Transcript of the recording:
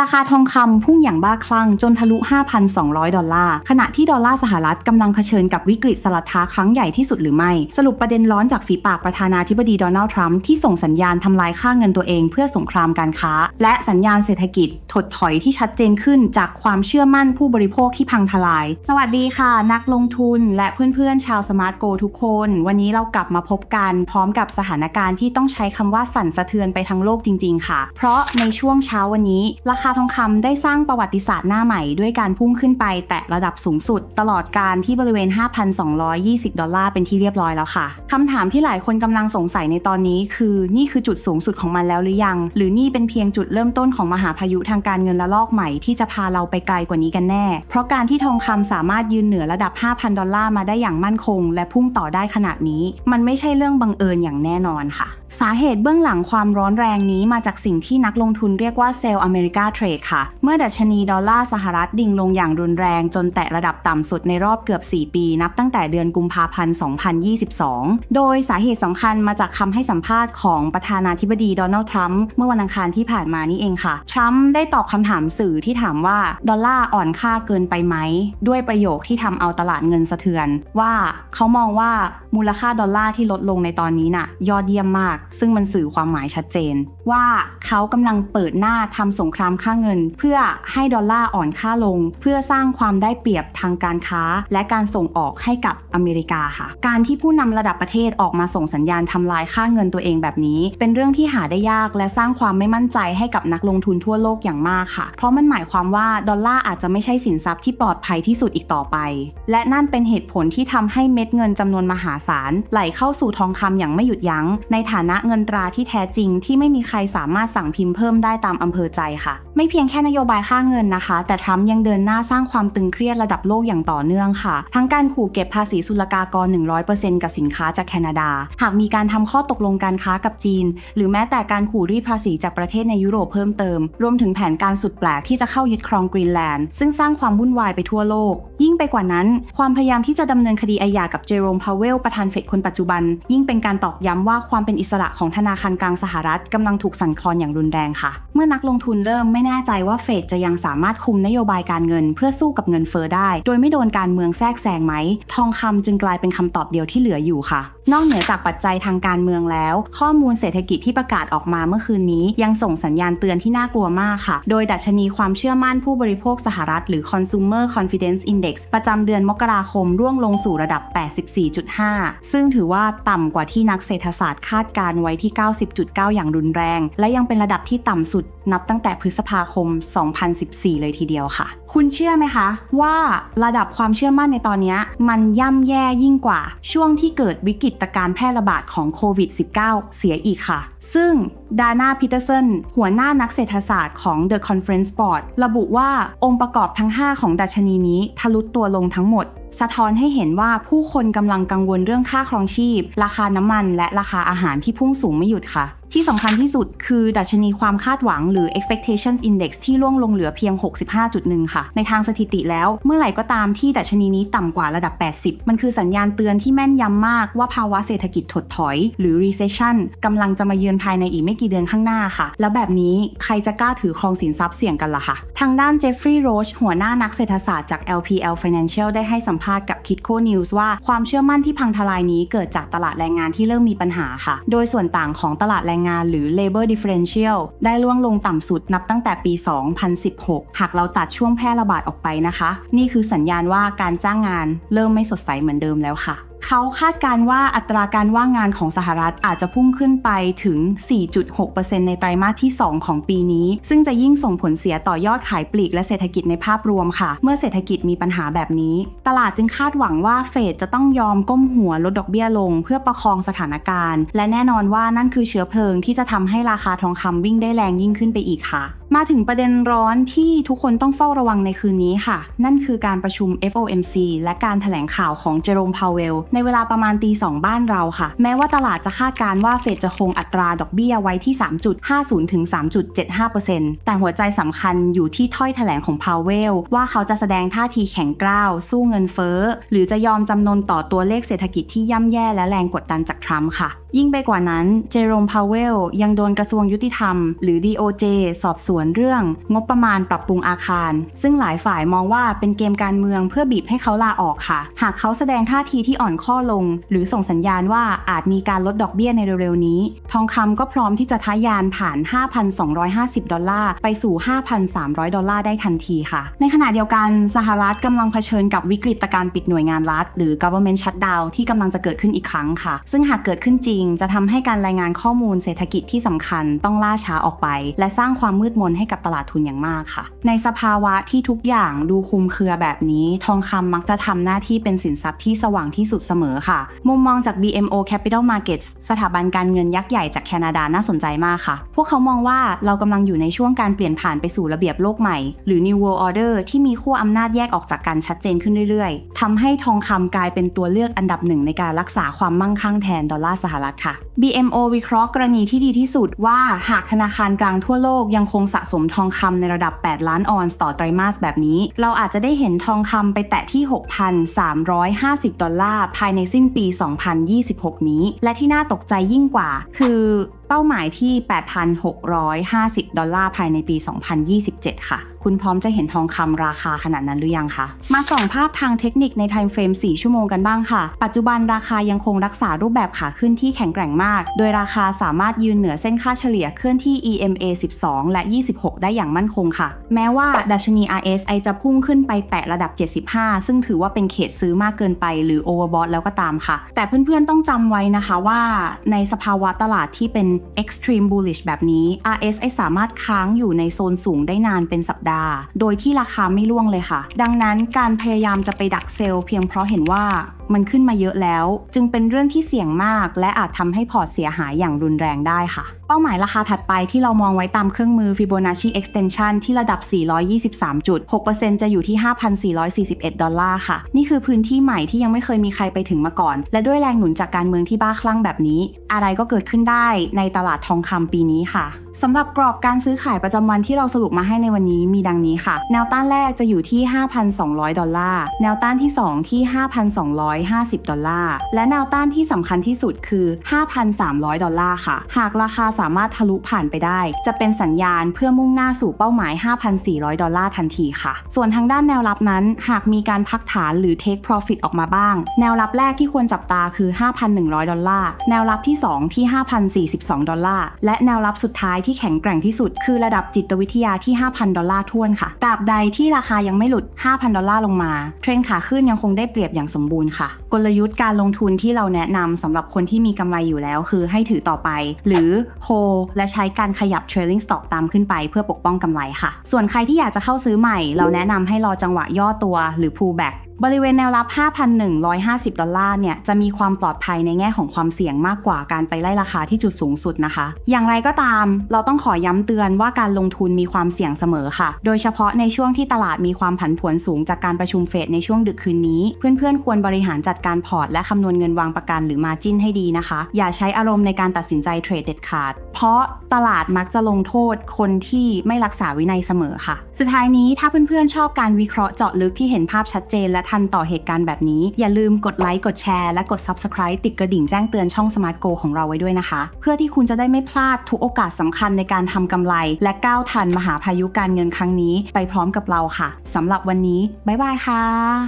ราคาทองคำพุ่งอย่างบ้าคลั่งจนทะลุ 5,200 ดอลลาร์ ขณะที่ดอลลาร์สหรัฐกำลังเผชิญกับวิกฤตสลัดท้าครั้งใหญ่ที่สุดหรือไม่ สรุปประเด็นร้อนจากฝีปากประธานาธิบดีโดนัลด์ทรัมป์ที่ส่งสัญญาณทำลายค่าเงินตัวเองเพื่อสงครามการค้า และสัญญาณเศรษฐกิจถดถอยที่ชัดเจนขึ้นจากความเชื่อมั่นผู้บริโภคที่พังทลาย สวัสดีค่ะ นักลงทุนและเพื่อนๆชาวสมาร์ทโกทุกคน วันนี้เรากลับมาพบกันพร้อมกับสถานการณ์ที่ต้องใช้คำว่าสั่นสะเทือนไปทั้งโลกจริง ๆ ค่ะ เพราะในช่วงเช้าวันนี้ราคาทองคำได้สร้างประวัติศาสตร์หน้าใหม่ด้วยการพุ่งขึ้นไปแตะระดับสูงสุด ตลอดการที่บริเวณ 5,220 ดอลลาร์เป็นที่เรียบร้อยแล้วค่ะคำถามที่หลายคนกำลังสงสัยในตอนนี้ คือนี่คือจุดสูงสุดของมันแล้วหรือยัง หรือนี่เป็นเพียงจุดเริ่มต้นของมหาพายุทางการเงินระลอกใหม่ที่จะพาเราไปไกลกว่านี้กันแน่ เพราะการที่ทองคำสามารถยืนเหนือระดับ 5,000 ดอลลาร์มาได้อย่างมั่นคง และพุ่งต่อได้ขนาดนี้ มันไม่ใช่เรื่องบังเอิญอย่างแน่นอนค่ะ สาเหตุเบื้องหลังความร้อนแรงนี้มาจากสิ่งที่นักลงทุนเรียกว่าเซลล์อเมริกาเทรดค่ะ เมื่อดัชนีดอลลาร์สหรัฐดิ่งลงอย่างรุนแรงจนแตะระดับต่ำสุดในรอบเกือบ 4 ปี นับตั้งแต่เดือนกุมภาพันธ์ 2022 โดยสาเหตุสำคัญมาจากคำให้สัมภาษณ์ของประธานาธิบดีโดนัลด์ทรัมป์เมื่อวันอังคารที่ผ่านมานี่เองค่ะ ทรัมป์ได้ตอบคำถามสื่อที่ถามว่า ดอลลาร์อ่อนค่าเกินไปไหม ด้วยประโยคที่ทำเอาตลาดเงินสะเทือน ว่าเขามองว่ามูลค่าดอลลาร์ที่ลดลงในตอนนี้น่ะ ยอดเยี่ยมมาก ซึ่งมันสื่อความหมายชัดเจน ว่าเขากำลังเปิดหน้าทำสงครามค่าเงิน เพื่อให้ดอลลาร์อ่อนค่าลง เพื่อสร้างความได้เปรียบทางการค้า และการส่งออกให้กับอเมริกาค่ะ การที่ผู้นำระดับประเทศออกมาส่งสัญญาณทำลายค่าเงินตัวเองแบบนี้ เป็นเรื่องที่หาได้ยากและสร้างความไม่มั่นใจให้กับนักลงทุนทั่วโลกอย่างมากค่ะ เพราะมันหมายความว่าดอลลาร์อาจจะไม่ใช่สินทรัพย์ที่ปลอดภัยที่สุดอีกต่อไป และนั่นเป็นเหตุผลที่ทำให้เม็ดเงินจำนวนมหาศาลไหลเข้าสู่ทองคำอย่างไม่หยุดยัง้ง ในฐานะเงินตราที่แท้จริงที่ไม่มีใครสามารถสั่งพิมพ์เพิ่มได้ตามอำเภอใจค่ะ ไม่เพียงแค่นโยบายค่าเงินนะคะ แต่ทรัมป์ยังเดินหน้าสร้างความตึงเครียดระดับโลกอย่างต่อเนื่องค่ะ ทั้งการขู่เก็บภาษีศุลกากร 100%กับสินค้าจากแคนาดา หากมีการทำข้อตกลงการค้ากับจีน หรือแม้แต่การขู่รีดภาษีจากประเทศในยุโรปเพิ่มเติม รวมถึงแผนการสุดแปลกที่จะเข้ายึดครองกรีนแลนด์ ซึ่งสร้างความวุ่นวายไปทั่วโลก ยิ่งไปกว่านั้น ความพยายามที่จะดำเนินคดีอาญากับเจอโรมพาวเวลประธานเฟดคนปัจจุบัน ยิ่งเป็นการตอกย้ำว่าความเป็นอิสระของธนาคารกลางสหรัฐกำลังถูกสั่นคลอนอย่างรุนแรงค่ะ เมื่อนักลงทุนเริ่มไม่แน่ใจว่าเฟดจะยังสามารถคุมนโยบายการเงิน เพื่อสู้กับเงินเฟอ้อได้ โดยไม่โดนการเมืองแทรกแซงไหม ทองคำจึงกลายเป็นคำตอบเดียวที่เหลืออยู่ค่ะ นอกเหนือจากปัจจัยทางการเมืองแล้ว ข้อมูลเศรษฐกิจที่ประกาศออกมาเมื่อคืนนี้ ยังส่งสัญญาณเตือนที่น่ากลัวมากค่ะ โดยดัชนีความเชื่อมั่นผู้บริโภคสหรัฐหรือ Consumer Confidence Index ประจำเดือนมกราคมร่วงลงสู่ระดับ 84.5 ซึ่งถือว่าต่ำกว่าที่นักเศรษฐศาสตร์คาดการไว้ที่ 90.9 อย่างรุนแรง และยังเป็นระดับที่ต่ำสุดนับตั้งแต่พฤษภาคม 2014 เลยทีเดียวค่ะ คุณเชื่อไหมคะ ว่าระดับความเชื่อมั่นในตอนนี้มันย่ำแย่ยิ่งกว่า ช่วงที่เกิดวิกฤตตการแพร่ระบาดของโควิด -19 เสียอีกค่ะ ซึ่งดาน่าพีเตอร์สันหัวหน้านักเศรษฐศาสตร์ของ The Conference Board ระบุว่าองค์ประกอบทั้ง 5 ของดัชนีนี้ทะลุตัวลงทั้งหมด สะท้อนให้เห็นว่าผู้คนกำลังกังวลเรื่องค่าครองชีพ ราคาน้ำมัน และราคาอาหารที่พุ่งสูงไม่หยุดค่ะ ที่สำคัญที่สุดคือดัชนีความคาดหวังหรือ expectations index ที่ร่วงลงเหลือเพียง 65.1 ค่ะ ในทางสถิติแล้ว เมื่อไหร่ก็ตามที่ดัชนีนี้ต่ำกว่าระดับ 80 มันคือสัญญาณเตือนที่แม่นยำมากว่าภาวะเศรษฐกิจถดถอย หรือ recession กำลังจะมาเยือนภายในอีกไม่กี่เดือนข้างหน้าค่ะ แล้วแบบนี้ใครจะกล้าถือครองสินทรัพย์เสี่ยงกันล่ะคะทางด้านเจฟฟรีย์โรชหัวหน้านักเศรษฐศาสตร์จาก LPL Financial ได้ให้สัมภาษณ์กับ Kitco News ว่าความเชื่อมั่นที่พังทลายนี้เกิดจากตลาดแรงงานที่เริ่มมีปัญหาค่ะ โดยส่วนต่างของตลาดแรงงานหรือ labor differential ได้ล่วงลงต่ำสุดนับตั้งแต่ปี 2016 หากเราตัดช่วงแพร่ระบาดออกไปนะคะ นี่คือสัญญาณว่าการจ้างงานเริ่มไม่สดใสเหมือนเดิมแล้วค่ะ เขาคาดการว่าอัตราการว่างงานของสหรัฐอาจจะพุ่งขึ้นไปถึง 4.6%ในไตรมาสที่ 2 ของปีนี้ ซึ่งจะยิ่งส่งผลเสียต่อยอดขายปลีกและเศรษฐกิจในภาพรวมค่ะ เมื่อเศรษฐกิจมีปัญหาแบบนี้ ตลาดจึงคาดหวังว่าเฟดจะต้องยอมก้มหัวลดดอกเบี้ยลง เพื่อประคองสถานการณ์ และแน่นอนว่านั่นคือเชื้อเพลิงที่จะทำให้ราคาทองคำวิ่งได้แรงยิ่งขึ้นไปอีกค่ะมาถึงประเด็นร้อนที่ทุกคนต้องเฝ้าระวังในคืนนี้ค่ะ นั่นคือการประชุม FOMC และการถแถลงข่าวของเจอโรมพาวเวลในเวลาประมาณตีสองบ้านเราค่ะ แม้ว่าตลาดจะคาดการณ์ว่าเฟดจะคงอัตราดอกเบี้ยไว้ที่ 3.50 ถึง 3.75%แต่หัวใจสำคัญอยู่ที่ถ้อยแถลงของพาวเวลว่าเขาจะแสดงท่าทีแข็งกร้าว สู้เงินเฟ้อ หรือจะยอมจำนนต่อตัวเลขเศรษฐกิจที่ย่ำแย่และแรงกดดันจากทรัมป์ค่ะ ยิ่งไปกว่านั้นเจโรมพาวเวลยังโดนกระทรวงยุติธรรม หรือ DOJ สอบสวนเรื่อง งบประมาณปรับปรุงอาคาร ซึ่งหลายฝ่ายมองว่าเป็นเกมการเมืองเพื่อบีบให้เขาลาออกค่ะ หากเขาแสดงท่าทีที่อ่อนข้อลง หรือส่งสัญญาณว่าอาจมีการลดดอกเบี้ยในเร็วๆนี้ ทองคำก็พร้อมที่จะทะยานผ่าน 5,250 ดอลลาร์ ไปสู่ 5,300 ดอลลาร์ได้ทันทีค่ะ ในขณะเดียวกันสหรัฐกำลังเผชิญกับวิกฤตการปิดหน่วยงานรัฐ หรือ government shutdown ที่กำลังจะเกิดขึ้นอีกครั้งค่ะ ซึ่งหากเกิดขึ้นจริงจะทำให้การรายงานข้อมูลเศรษฐกิจที่สำคัญต้องล่าช้าออกไป และสร้างความมืดมนให้กับตลาดทุนอย่างมากค่ะ ในสภาวะที่ทุกอย่างดูคุมเครือแบบนี้ ทองคำมักจะทำหน้าที่เป็นสินทรัพย์ที่สว่างที่สุดเสมอค่ะ มุมมองจาก BMO Capital Markets สถาบันการเงินยักษ์ใหญ่จากแคนาดาน่าสนใจมากค่ะ พวกเขามองว่าเรากำลังอยู่ในช่วงการเปลี่ยนผ่านไปสู่ระเบียบโลกใหม่ หรือ New World Order ที่มีขั้วอำนาจแยกออกจากกันชัดเจนขึ้นเรื่อย ๆทำให้ทองคำกลายเป็นตัวเลือกอันดับหนึ่งในการรักษาความมั่งคั่งแทนดอลลาร์สหรัฐค่ะ BMO วิเคราะห์กรณีที่ดีที่สุดว่าหากธนาคารกลางทั่วโลกยังคงสะสมทองคำในระดับ 8 ล้านออนซ์ต่อไตรมาสแบบนี้ เราอาจจะได้เห็นทองคำไปแตะที่ 6,350 ดอลลาร์ ภายในสิ้นปี 2026 นี้ และที่น่าตกใจยิ่งกว่า คือเป้าหมายที่ 8,650 ดอลลาร์ภายในปี 2027 ค่ะ คุณพร้อมจะเห็นทองคำราคาขนาดนั้นหรือยังคะ มาส่องภาพทางเทคนิคในไทม์เฟรม 4 ชั่วโมงกันบ้างค่ะ ปัจจุบันราคายังคงรักษารูปแบบขาขึ้นที่แข็งแกร่งมาก โดยราคาสามารถยืนเหนือเส้นค่าเฉลี่ยเคลื่อนที่ EMA 12 และ 26 ได้อย่างมั่นคงค่ะ แม้ว่าดัชนี RSI จะพุ่งขึ้นไปแตะระดับ 75 ซึ่งถือว่าเป็นเขตซื้อมากเกินไป หรือ overbought แล้วก็ตามค่ะ แต่เพื่อนๆต้องจำไว้นะคะว่า ในสภาวะตลาดที่เป็น extreme bullish แบบนี้ RSI สามารถค้างอยู่ในโซนสูงได้นานเป็นสัปดาห์ โดยที่ราคาไม่ล่วงเลยค่ะ ดังนั้นการพยายามจะไปดักเซลล์เพียงเพราะเห็นว่า มันขึ้นมาเยอะแล้ว จึงเป็นเรื่องที่เสี่ยงมาก และอาจทำให้พอร์ตเสียหายอย่างรุนแรงได้ค่ะ เป้าหมายราคาถัดไปที่เรามองไว้ตามเครื่องมือ Fibonacci Extension ที่ระดับ 423จุด6%จะอยู่ที่ 5,441 ดอลลาร์ค่ะ นี่คือพื้นที่ใหม่ที่ยังไม่เคยมีใครไปถึงมาก่อน และด้วยแรงหนุนจากการเมืองที่บ้าคลั่งแบบนี้ อะไรก็เกิดขึ้นได้ในตลาดทองคำปีนี้ค่ะ สำหรับกรอบการซื้อขายประจำวันที่เราสรุปมาให้ในวันนี้มีดังนี้ค่ะ แนวต้านแรกจะอยู่ที่ 5,200 ดอลลาร์ แนวต้านที่ 2 ที่ 5,250 ดอลลาร์ และแนวต้านที่สำคัญที่สุดคือ 5,300 ดอลลาร์ค่ะ หากราคาสามารถทะลุผ่านไปได้ จะเป็นสัญญาณเพื่อมุ่งหน้าสู่เป้าหมาย 5,400 ดอลลาร์ทันทีค่ะ ส่วนทางด้านแนวรับนั้น หากมีการพักฐานหรือ take profit ออกมาบ้าง แนวรับแรกที่ควรจับตาคือ 5,100 ดอลลาร์ แนวรับที่ 2 ที่ 5,042 ดอลลาร์ และแนวรับสุดท้ายที่แข็งแกร่งที่สุด คือระดับจิตวิทยาที่ 5,000 ดอลลาร์ทวนค่ะ ตราบใดที่ราคายังไม่หลุด 5,000 ดอลลาร์ลงมา เทรนขาขึ้นยังคงได้เปรียบอย่างสมบูรณ์ค่ะ กลยุทธ์การลงทุนที่เราแนะนำสำหรับคนที่มีกำไรอยู่แล้ว คือให้ถือต่อไป หรือโฮและใช้การขยับ trailing stock ตามขึ้นไป เพื่อปกป้องกำไรค่ะ ส่วนใครที่อยากจะเข้าซื้อใหม่ เราแนะนำให้รอจังหวะย่อตัว หรือ pullback บริเวณแนวรับ 5,150 ดอลลาร์เนี่ย จะมีความปลอดภัยในแง่ของความเสี่ยงมากกว่าการไปไล่ราคาที่จุดสูงสุดนะคะ อย่างไรก็ตาม เราต้องขอย้ำเตือนว่าการลงทุนมีความเสี่ยงเสมอค่ะ โดยเฉพาะในช่วงที่ตลาดมีความผันผวนสูงจากการประชุมเฟดในช่วงดึกคืนนี้ เพื่อนๆ ควรบริหารจัดการพอร์ตและคำนวณเงินวางประกันหรือมาจิ้นให้ดีนะคะ อย่าใช้อารมณ์ในการตัดสินใจเทรดเด็ดขาด เพราะตลาดมักจะลงโทษคนที่ไม่รักษาวินัยเสมอค่ะ สุดท้ายนี้ถ้าเพื่อนๆชอบการวิเคราะห์เจาะลึกที่เห็นภาพชัดเจนและทันต่อเหตุการณ์แบบนี้ อย่าลืมกดไลค์กดแชร์และกด Subscribe ติดกระดิ่งแจ้งเตือนช่อง Smart Go ของเราไว้ด้วยนะคะ เพื่อที่คุณจะได้ไม่พลาดทุกโอกาสสำคัญในการทำกำไร และก้าวทันมหาพายุการเงินครั้งนี้ ไปพร้อมกับเราค่ะสำหรับวันนี้บ๊ายบายค่ะ